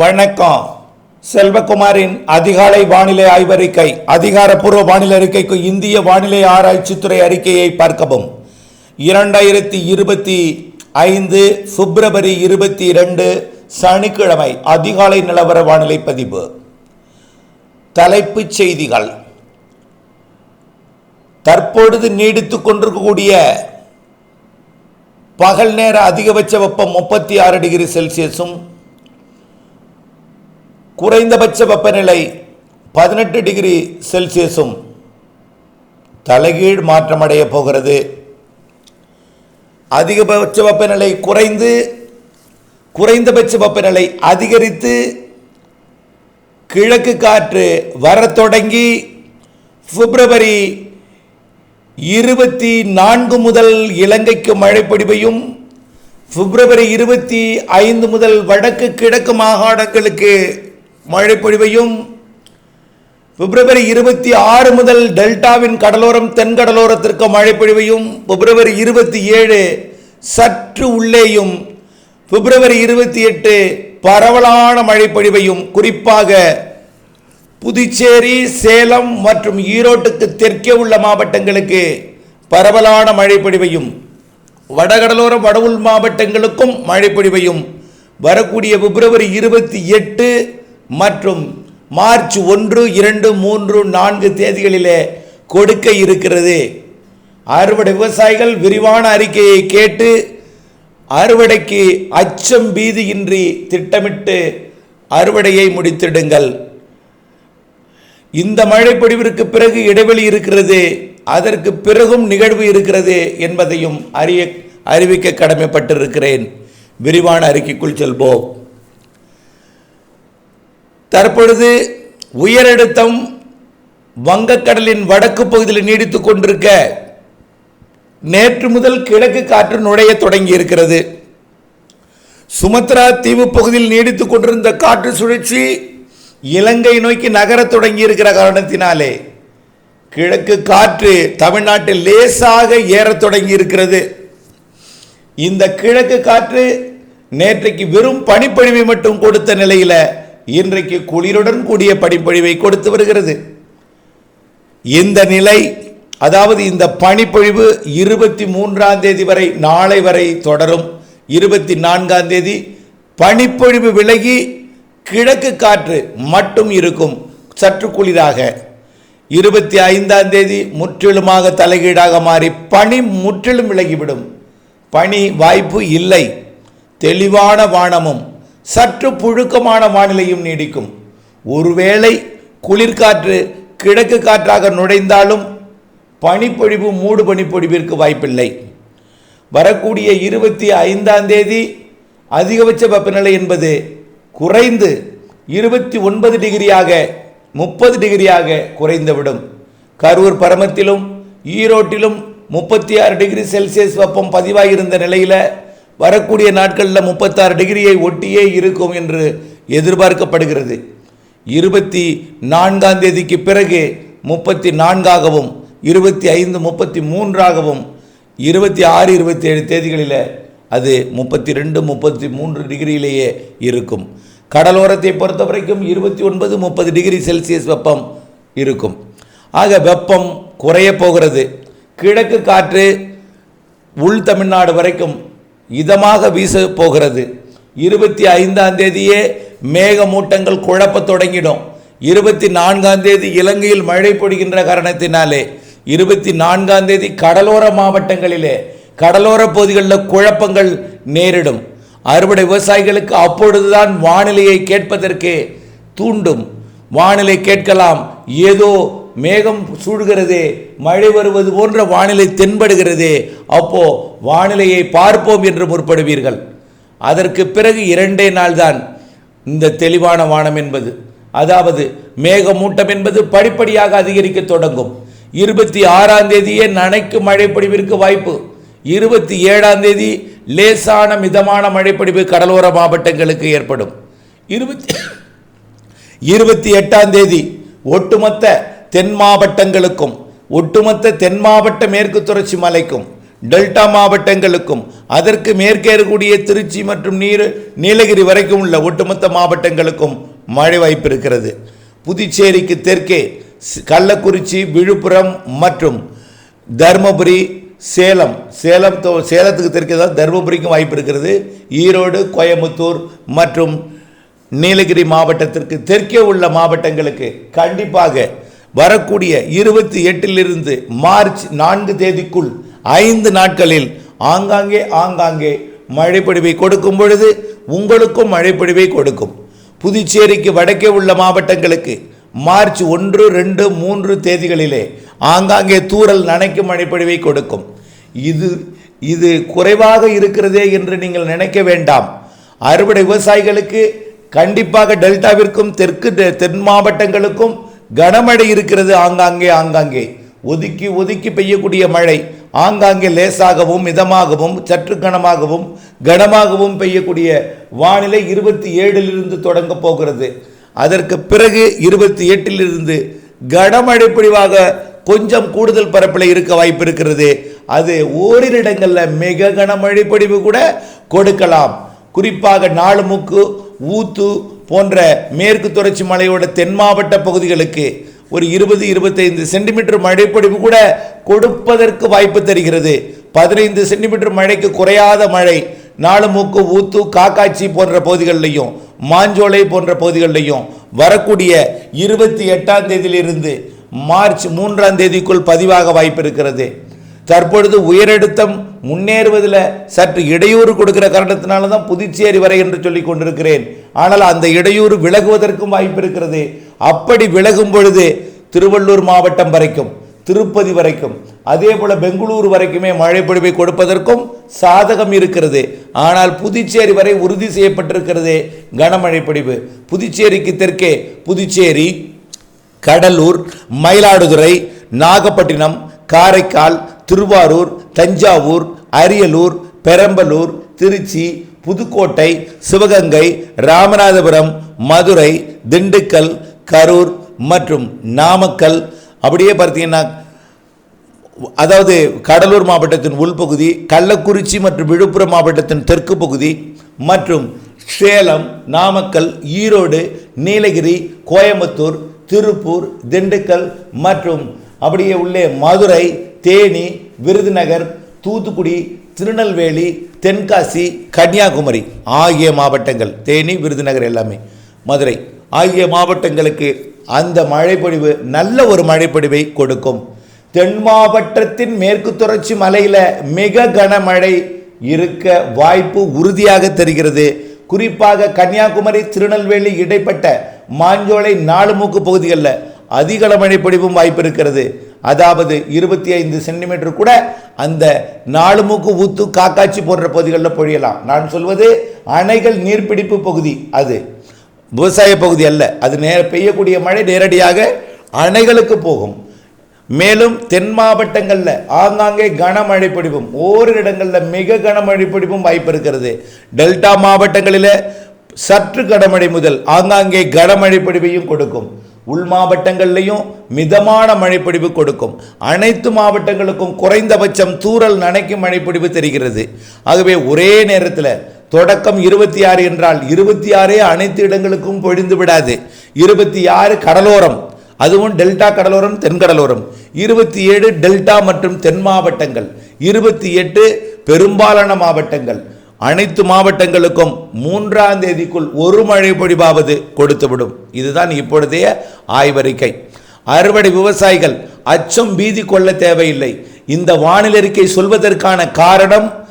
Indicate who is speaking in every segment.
Speaker 1: வணக்கம். செல்வகுமாரின் அதிகாலை வானிலை ஆய்வறிக்கை அதிகாரப்பூர்வ வானிலை அறிக்கைக்கு இந்திய வானிலை ஆராய்ச்சித்துறை அறிக்கையை பார்க்கவும். இரண்டாயிரத்தி இருபத்தி ஐந்து பிப்ரவரி இருபத்தி இரண்டு சனிக்கிழமை அதிகாலை நிலவர வானிலை பதிவு. தலைப்புச் செய்திகள். தற்பொழுது நீடித்துக் கொண்டிருக்கக்கூடிய பகல் நேர அதிகபட்ச வெப்பம் முப்பத்தி ஆறு டிகிரி செல்சியஸும் குறைந்தபட்ச வெப்பநிலை பதினெட்டு டிகிரி செல்சியஸும் தலைகீழ் மாற்றமடைய போகிறது. அதிகபட்ச வெப்பநிலை குறைந்து குறைந்தபட்ச வெப்பநிலை அதிகரித்து கிழக்கு காற்று வரத் தொடங்கி பிப்ரவரி இருபத்தி நான்கு முதல் இலங்கைக்கு மழை பொழிவையும் பிப்ரவரி இருபத்தி ஐந்து முதல் வடக்கு கிழக்கு மாகாணங்களுக்கு மழைப்பொழிவையும் பிப்ரவரி இருபத்தி ஆறு முதல் டெல்டாவின் கடலோரம் தென்கடலோரத்திற்கு மழைப்பொழிவையும் பிப்ரவரி இருபத்தி ஏழு சற்று உள்ளேயும் பிப்ரவரி இருபத்தி எட்டு பரவலான மழைப்பொழிவையும் குறிப்பாக புதுச்சேரி சேலம் மற்றும் ஈரோட்டுக்கு தெற்கே உள்ள மாவட்டங்களுக்கு பரவலான மழைப்பொழிவையும் வடகடலோர வடவுள் மாவட்டங்களுக்கும் மழைப்பொழிவையும் வரக்கூடிய பிப்ரவரி இருபத்தி எட்டு மற்றும் மார்ச் ஒன்று இரண்டு மூன்று நான்கு தேதிகளிலே கொடுக்க இருக்கிறது. அறுவடை விவசாயிகள் விரிவான அறிக்கையை கேட்டு அறுவடைக்கு அச்சம் பீதியின்றி திட்டமிட்டு அறுவடையை முடித்திடுங்கள். இந்த மழைப்பொடிவிற்கு பிறகு இடைவெளி இருக்கிறது. அதற்கு பிறகும் நிகழ்வு இருக்கிறது என்பதையும் அறிய அறிவிக்க கடமைப்பட்டிருக்கிறேன். விரிவான அறிக்கைக்குள் செல்வோம். தற்பொழுது உயரழுத்தம் வங்கக்கடலின் வடக்கு பகுதியில் நீடித்துக் கொண்டிருக்க நேற்று முதல் கிழக்கு காற்று நுழைய தொடங்கி இருக்கிறது. சுமத்ரா தீவு பகுதியில் நீடித்துக் கொண்டிருந்த காற்று சுழற்சி இலங்கை நோக்கி நகரத் தொடங்கி இருக்கிற காரணத்தினாலே கிழக்கு காற்று தமிழ்நாட்டில் லேசாக ஏறத் தொடங்கி இருக்கிறது. இந்த கிழக்கு காற்று நேற்றைக்கு வெறும் பனிப்பொழிவை மட்டும் கொடுத்த நிலையில் இன்றைக்கு குளிருடன் கூடிய பனிப்பொழிவை கொடுத்து வருகிறது. இந்த நிலை அதாவது இந்த பனிப்பொழிவு இருபத்தி மூன்றாம் தேதி வரை நாளை வரை தொடரும். இருபத்தி நான்காம் தேதி பனிப்பொழிவு விலகி கிழக்கு காற்று மட்டும் இருக்கும் சற்று குளிராக. இருபத்தி ஐந்தாம் தேதி முற்றிலுமாக தலைகீழாக மாறி பனி முற்றிலும் விலகிவிடும். பனி வாய்ப்பு இல்லை. தெளிவான வானமும் சற்று புழுக்கமான வானிலையும் நீடிக்கும். ஒருவேளை குளிர்காற்று கிழக்கு காற்றாக நுழைந்தாலும் பனிப்பொழிவு மூடு பனிப்பொழிவிற்கு வாய்ப்பில்லை. வரக்கூடிய இருபத்தி ஐந்தாம் தேதி அதிகபட்ச வெப்பநிலை என்பது குறைந்து இருபத்தி ஒன்பது டிகிரியாக முப்பது டிகிரியாக குறைந்துவிடும். கரூர் பரமத்திலும் ஈரோட்டிலும் முப்பத்தி ஆறு டிகிரி செல்சியஸ் வெப்பம் பதிவாகியிருந்த நிலையில் வரக்கூடிய நாட்களில் முப்பத்தாறு டிகிரியை ஒட்டியே இருக்கும் என்று எதிர்பார்க்கப்படுகிறது. இருபத்தி நான்காம் தேதிக்கு பிறகு முப்பத்தி நான்காகவும் இருபத்தி ஐந்து முப்பத்தி மூன்றாகவும் இருபத்தி ஆறு இருபத்தி ஏழு தேதிகளில் அது முப்பத்தி ரெண்டு முப்பத்தி மூன்று டிகிரியிலேயே இருக்கும். கடலோரத்தை பொறுத்த வரைக்கும் இருபத்தி ஒன்பது முப்பது டிகிரி செல்சியஸ் வெப்பம் இருக்கும். ஆக வெப்பம் குறைய போகிறது. கிழக்கு காற்று உள் தமிழ்நாடு வரைக்கும் இதமாக வீச போகிறது. இருபத்தி ஐந்தாம் தேதியே மேகமூட்டங்கள் குழப்ப தொடங்கிடும். இருபத்தி நான்காம் தேதி இலங்கையில் மழை பொடிகின்ற காரணத்தினாலே இருபத்தி நான்காம் தேதி கடலோர மாவட்டங்களிலே கடலோர பகுதிகளில் குழப்பங்கள் நேரிடும். அறுவடை விவசாயிகளுக்கு அப்பொழுதுதான் வானிலையை கேட்பதற்கு தூண்டும். வானிலை கேட்கலாம். ஏதோ மேகம் சூழ்கிறதே மழை வருவது போன்ற வானிலை தென்படுகிறதே அப்போ வானிலையை பார்ப்போம் என்று முற்படுவீர்கள். அதற்கு பிறகு இரண்டே நாள்தான் இந்த தெளிவான வானம் என்பது. அதாவது மேகமூட்டம் என்பது படிப்படியாக அதிகரிக்க தொடங்கும். இருபத்தி ஆறாம் தேதியே நனைக்கு மழைப்பொழிவிற்கு வாய்ப்பு. இருபத்தி ஏழாம் தேதி லேசான மிதமான மழைப்பொழிவு கடலோர மாவட்டங்களுக்கு ஏற்படும். இருபத்தி இருபத்தி எட்டாம் தேதி ஒட்டுமொத்த தென் மாவட்டங்களுக்கும் ஒட்டுமொத்த தென் மாவட்ட மேற்கு தொடர்ச்சி மலைக்கும் டெல்டா மாவட்டங்களுக்கும் அதற்கு மேற்கே இருக்கக்கூடிய திருச்சி மற்றும் நீர் நீலகிரி வரைக்கும் உள்ள ஒட்டுமொத்த மாவட்டங்களுக்கும் மழை வாய்ப்பு இருக்கிறது. புதுச்சேரிக்கு தெற்கே கள்ளக்குறிச்சி விழுப்புரம் மற்றும் தருமபுரி சேலம் சேலம் தோ- சேலத்துக்கு தெற்கே தான் தருமபுரிக்கும் வாய்ப்பு இருக்கிறது. ஈரோடு கோயம்புத்தூர் மற்றும் நீலகிரி மாவட்டத்திற்கு தெற்கே உள்ள மாவட்டங்களுக்கு கண்டிப்பாக வரக்கூடிய இருபத்தி எட்டிலிருந்து மார்ச் நான்கு தேதிக்குள் ஐந்து நாட்களில் ஆங்காங்கே ஆங்காங்கே மழைப்பொழிவை கொடுக்கும் பொழுது உங்களுக்கும் மழைப்பொழிவை கொடுக்கும். புதுச்சேரிக்கு வடக்கே உள்ள மாவட்டங்களுக்கு மார்ச் ஒன்று ரெண்டு மூன்று தேதிகளிலே ஆங்காங்கே தூறல் நனைக்கும் மழைப்பொழிவை கொடுக்கும். இது இது குறைவாக இருக்கிறதே என்று நீங்கள் நினைக்க வேண்டாம். அறுவடை விவசாயிகளுக்கு கண்டிப்பாக டெல்டாவிற்கும் தெற்கு தெ- தென் மாவட்டங்களுக்கும் கனமழை இருக்கிறது ஆங்காங்கே ஆங்காங்கே. ஒதுக்கி ஒதுக்கி பெய்யக்கூடிய மழை ஆங்காங்கே லேசாகவும் மிதமாகவும் சற்று கனமாகவும் கனமாகவும் பெய்யக்கூடிய வானிலை இருபத்தி ஏழிலிருந்து தொடங்க போகிறது. அதற்கு பிறகு இருபத்தி எட்டிலிருந்து கனமழை பிடிவாக கொஞ்சம் கூடுதல் பரப்பில் இருக்க வாய்ப்பு இருக்கிறது அது ஓரிரு இடங்களில் மிக கனமழை பொழிவு கூட கொடுக்கலாம். குறிப்பாக நாலுமுக்கு ஊத்து போன்ற மேற்கு தொடர்ச்சி மலையோட தென் மாவட்ட பகுதிகளுக்கு ஒரு இருபது இருபத்தைந்து சென்டிமீட்டர் மழைப்பொழிவு கூட கொடுப்பதற்கு வாய்ப்பு தருகிறது. பதினைந்து சென்டிமீட்டர் மழைக்கு குறையாத மழை நாலுமூக்கு ஊத்து காக்காட்சி போன்ற பகுதிகளிலையும் மாஞ்சோலை போன்ற பகுதிகளிலையும் வரக்கூடிய இருபத்தி எட்டாம் தேதியிலிருந்து மார்ச் மூன்றாம் தேதிக்குள் பதிவாக வாய்ப்பு இருக்கிறது. தற்பொழுது உயரழுத்தம் முன்னேறுவதில் சற்று இடையூறு கொடுக்கிற காரணத்தினால தான் புதுச்சேரி வரை என்று சொல்லி கொண்டிருக்கிறேன். ஆனால் அந்த இடையூறு விலகுவதற்கும் வாய்ப்பு இருக்கிறது. அப்படி விலகும் பொழுது திருவள்ளூர் மாவட்டம் வரைக்கும் திருப்பதி வரைக்கும் அதே போல பெங்களூர் வரைக்குமே மழை பொழிவை கொடுப்பதற்கும் சாதகம் இருக்கிறது. ஆனால் புதுச்சேரி வரை உறுதி செய்யப்பட்டிருக்கிறது கனமழை பொழிவு. புதுச்சேரிக்கு தெற்கே புதுச்சேரி கடலூர் மயிலாடுதுறை நாகப்பட்டினம் காரைக்கால் திருவாரூர் தஞ்சாவூர் அரியலூர் பெரம்பலூர் திருச்சி புதுக்கோட்டை சிவகங்கை ராமநாதபுரம் மதுரை திண்டுக்கல் கரூர் மற்றும் நாமக்கல். அப்படியே பார்த்தீங்கன்னா அதாவது கடலூர் மாவட்டத்தின் உள்பகுதி கள்ளக்குறிச்சி மற்றும் விழுப்புரம் மாவட்டத்தின் தெற்கு பகுதி மற்றும் சேலம் நாமக்கல் ஈரோடு நீலகிரி கோயம்புத்தூர் திருப்பூர் திண்டுக்கல் மற்றும் அப்படியே உள்ளே மதுரை தேனி விருதுநகர் தூத்துக்குடி திருநெல்வேலி தென்காசி கன்னியாகுமரி ஆகிய மாவட்டங்கள். தேனி விருதுநகர் எல்லாமே. மதுரை. ஆகிய மாவட்டங்களுக்கு அந்த மழைப்பொழிவு நல்ல ஒரு மழைப்பொழிவை கொடுக்கும். தென் மாவட்டத்தின் மேற்கு தொடர்ச்சி மலையில் மிக கனமழை இருக்க வாய்ப்பு உறுதியாக தெரிகிறது. குறிப்பாக கன்னியாகுமரி திருநெல்வேலி இடைப்பட்ட மாஞ்சோலை நாலுமூக்கு பகுதிகளில் அதிக மழை பொழிவும் வாய்ப்பு இருக்கிறது. அதாவது இருபத்தி ஐந்து சென்டிமீட்டர் கூட அந்த நாலு மூக்கு ஊத்து காக்காச்சி போன்ற பகுதிகளில் பொழியலாம். நான் சொல்வது அணைகள் நீர்பிடிப்பு பகுதி அது. விவசாய பகுதி அல்ல. அது நேர பெய்யக்கூடிய மழை நேரடியாக அணைகளுக்கு போகும். மேலும் தென் மாவட்டங்களில் ஆங்காங்கே கனமழை பிடிப்பும் ஓரிரு இடங்களில் மிக கனமழை பிடிப்பும் வாய்ப்பு இருக்கிறது. டெல்டா மாவட்டங்களில் சற்று கனமழை முதல் ஆங்காங்கே கனமழை பிடிப்பையும் கொடுக்கும். உள் மாவட்டங்கள்லையும் மிதமான மழைப்பொழிவு கொடுக்கும். அனைத்து மாவட்டங்களுக்கும் குறைந்தபட்சம் தூறல் நனைக்கும் மழைப்பிடிவு தெரிகிறது. ஆகவே ஒரே நேரத்தில் தொடக்கம் இருபத்தி ஆறு என்றால் இருபத்தி ஆறே அனைத்து இடங்களுக்கும் பொழிந்து விடாது. இருபத்தி ஆறு கடலோரம். அதுவும் டெல்டா கடலோரம் தென்கடலோரம் இருபத்தி ஏழு டெல்டா மற்றும் தென் மாவட்டங்கள். இருபத்தி எட்டு பெரும்பாலான மாவட்டங்கள். அனைத்து மாவட்டங்களுக்கும் மூன்றாம் தேதிக்குள் ஒரு மழை பொழிவாவது கொடுத்துவிடும். இதுதான் இப்பொழுதைய ஆய்வறிக்கை. அறுவடை விவசாயிகள் அச்சம் பீதி கொள்ள தேவையில்லை. இந்த வானிலை அறிக்கை சொல்வதற்கான காரணம்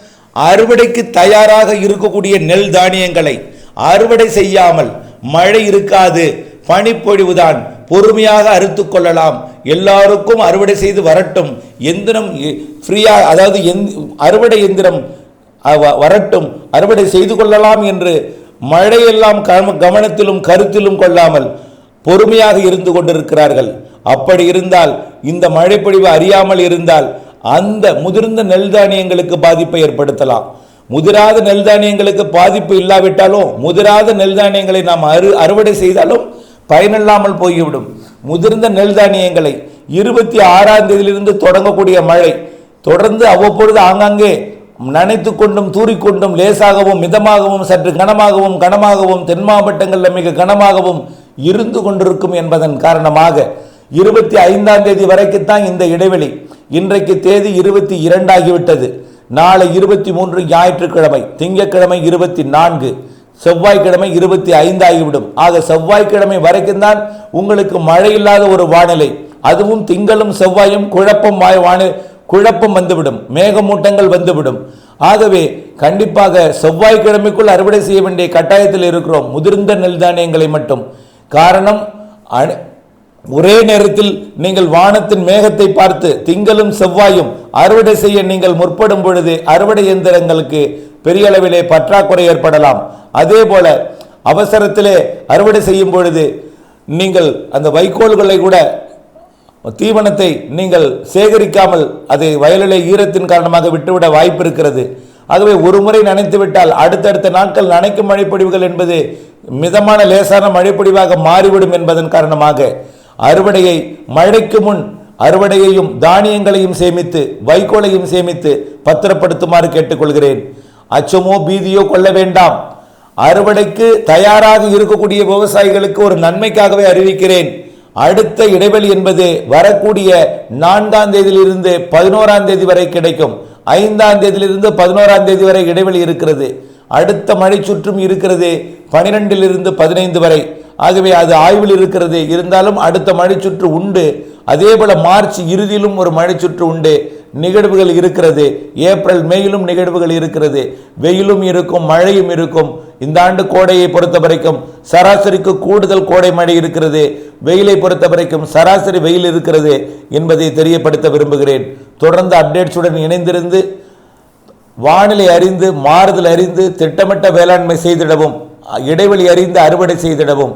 Speaker 1: அறுவடைக்கு தயாராக இருக்கக்கூடிய நெல் தானியங்களை அறுவடை செய்யாமல் மழை இருக்காது பனிப்பொழிவுதான் பொறுமையாக அறுத்து கொள்ளலாம். எல்லாருக்கும் அறுவடை செய்து வரட்டும். எந்திரம் ஃப்ரீயாக அதாவது எந் அறுவடை எந்திரம் வரட்டும். அறுவடை செய்து கொள்ளலாம் என்று மழையெல்லாம் கவனத்திலும் கருத்திலும் கொள்ளாமல் பொறுமையாக இருந்து கொண்டிருக்கிறார்கள். அப்படி இருந்தால் இந்த மழைப்பொழிவு அறியாமல் இருந்தால் அந்த முதிர்ந்த நெல் தானியங்களுக்கு பாதிப்பை ஏற்படுத்தலாம். முதிராத நெல் தானியங்களுக்கு பாதிப்பு இல்லாவிட்டாலும் முதிராத நெல் தானியங்களை நாம் அறு அறுவடை செய்தாலும் பயனில்லாமல் போய்விடும். முதிர்ந்த நெல் தானியங்களை இருபத்தி ஆறாம் தேதியிலிருந்து தொடங்கக்கூடிய மழை தொடர்ந்து அவ்வப்பொழுது ஆங்காங்கே நனைத்து கொண்டும் தூறிக்கொண்டும் லேசாகவும் மிதமாகவும் சற்று கனமாகவும் கனமாகவும் தென் மாவட்டங்களில் மிக கனமாகவும் இருந்து கொண்டிருக்கும் என்பதன் காரணமாக இருபத்தி ஐந்தாம் தேதி வரைக்குத்தான் இந்த இடைவெளி இன்றைக்கு தேதி இருபத்தி இரண்டாகிவிட்டது. நாளை இருபத்தி மூன்று ஞாயிற்றுக்கிழமை திங்கட்கிழமை இருபத்தி நான்கு செவ்வாய்க்கிழமை இருபத்தி ஐந்து ஆகிவிடும் ஆக செவ்வாய்க்கிழமை வரைக்கும் தான் உங்களுக்கு மழை இல்லாத ஒரு வானிலை. அதுவும் திங்களும் செவ்வாயும் குழப்பம் வாய் வானி குழப்பம் வந்துவிடும். மேகமூட்டங்கள் வந்துவிடும். ஆகவே கண்டிப்பாக செவ்வாய்க்கிழமைக்குள் அறுவடை செய்ய வேண்டிய கட்டாயத்தில் இருக்கிறோம். முதிர்ந்த நெல் தானியங்களை மட்டும். காரணம் அணு- ஒரே நேரத்தில் நீங்கள் வானத்தின் மேகத்தை பார்த்து திங்களும் செவ்வாயும் அறுவடை செய்ய நீங்கள் முற்படும் பொழுது அறுவடை இயந்திரங்களுக்கு பெரிய அளவிலே பற்றாக்குறை ஏற்படலாம். அதே போல அவசரத்திலே அறுவடை செய்யும் பொழுது நீங்கள் அந்த வைக்கோல்களை கூட தீவனத்தை நீங்கள் சேகரிக்காமல் அதை வயலிலே ஈரத்தின் காரணமாக விட்டுவிட வாய்ப்பு இருக்கிறது. ஆகவே ஒரு முறை நனைத்து விட்டால் அடுத்தடுத்த நாட்கள் நனைக்கும் மழைப்பொழிவுகள் என்பது மிதமான லேசான மழைப்பொழிவாக மாறிவிடும் என்பதன் காரணமாக அறுவடையை மழைக்கு முன் அறுவடையையும் தானியங்களையும் சேமித்து வைக்கோலையும் சேமித்து பத்திரப்படுத்துமாறு கேட்டுக்கொள்கிறேன். அச்சமோ பீதியோ கொள்ள வேண்டாம். அறுவடைக்கு தயாராக இருக்கக்கூடிய விவசாயிகளுக்கு ஒரு நன்மைக்காகவே அறிவிக்கிறேன். அடுத்த இடைவெளி என்பது வரக்கூடிய நான்காம் தேதியிலிருந்து பதினோராம் தேதி வரை கிடைக்கும். ஐந்தாம் தேதியிலிருந்து பதினோராம் தேதி வரை இடைவெளி இருக்கிறது. அடுத்த மழை சுற்றும் இருக்கிறது பனிரெண்டிலிருந்து பதினைந்து வரை. ஆகவே அது ஆய்வில் இருக்கிறது. இருந்தாலும் அடுத்த மழை சுற்று உண்டு. அதே போல மார்ச் இறுதியிலும் ஒரு மழைச்சுற்று உண்டு. நிகழ்வுகள் இருக்கிறது. ஏப்ரல் மேயிலும் நிகழ்வுகள் இருக்கிறது. வெயிலும் இருக்கும் மழையும் இருக்கும். இந்த ஆண்டு கோடையை பொறுத்த வரைக்கும் சராசரிக்கு கூடுதல் கோடை மழை இருக்கிறது. வெயிலை பொறுத்த வரைக்கும் சராசரி வெயில் இருக்கிறது என்பதை தெரியப்படுத்த விரும்புகிறேன். தொடர்ந்து அப்டேட்ஸுடன் இணைந்திருந்து வானிலை அறிந்து மாறுதல் அறிந்து திட்டமிட்ட வேளாண்மை செய்திடவும் இடைவெளி அறிந்து அறுவடை செய்திடவும்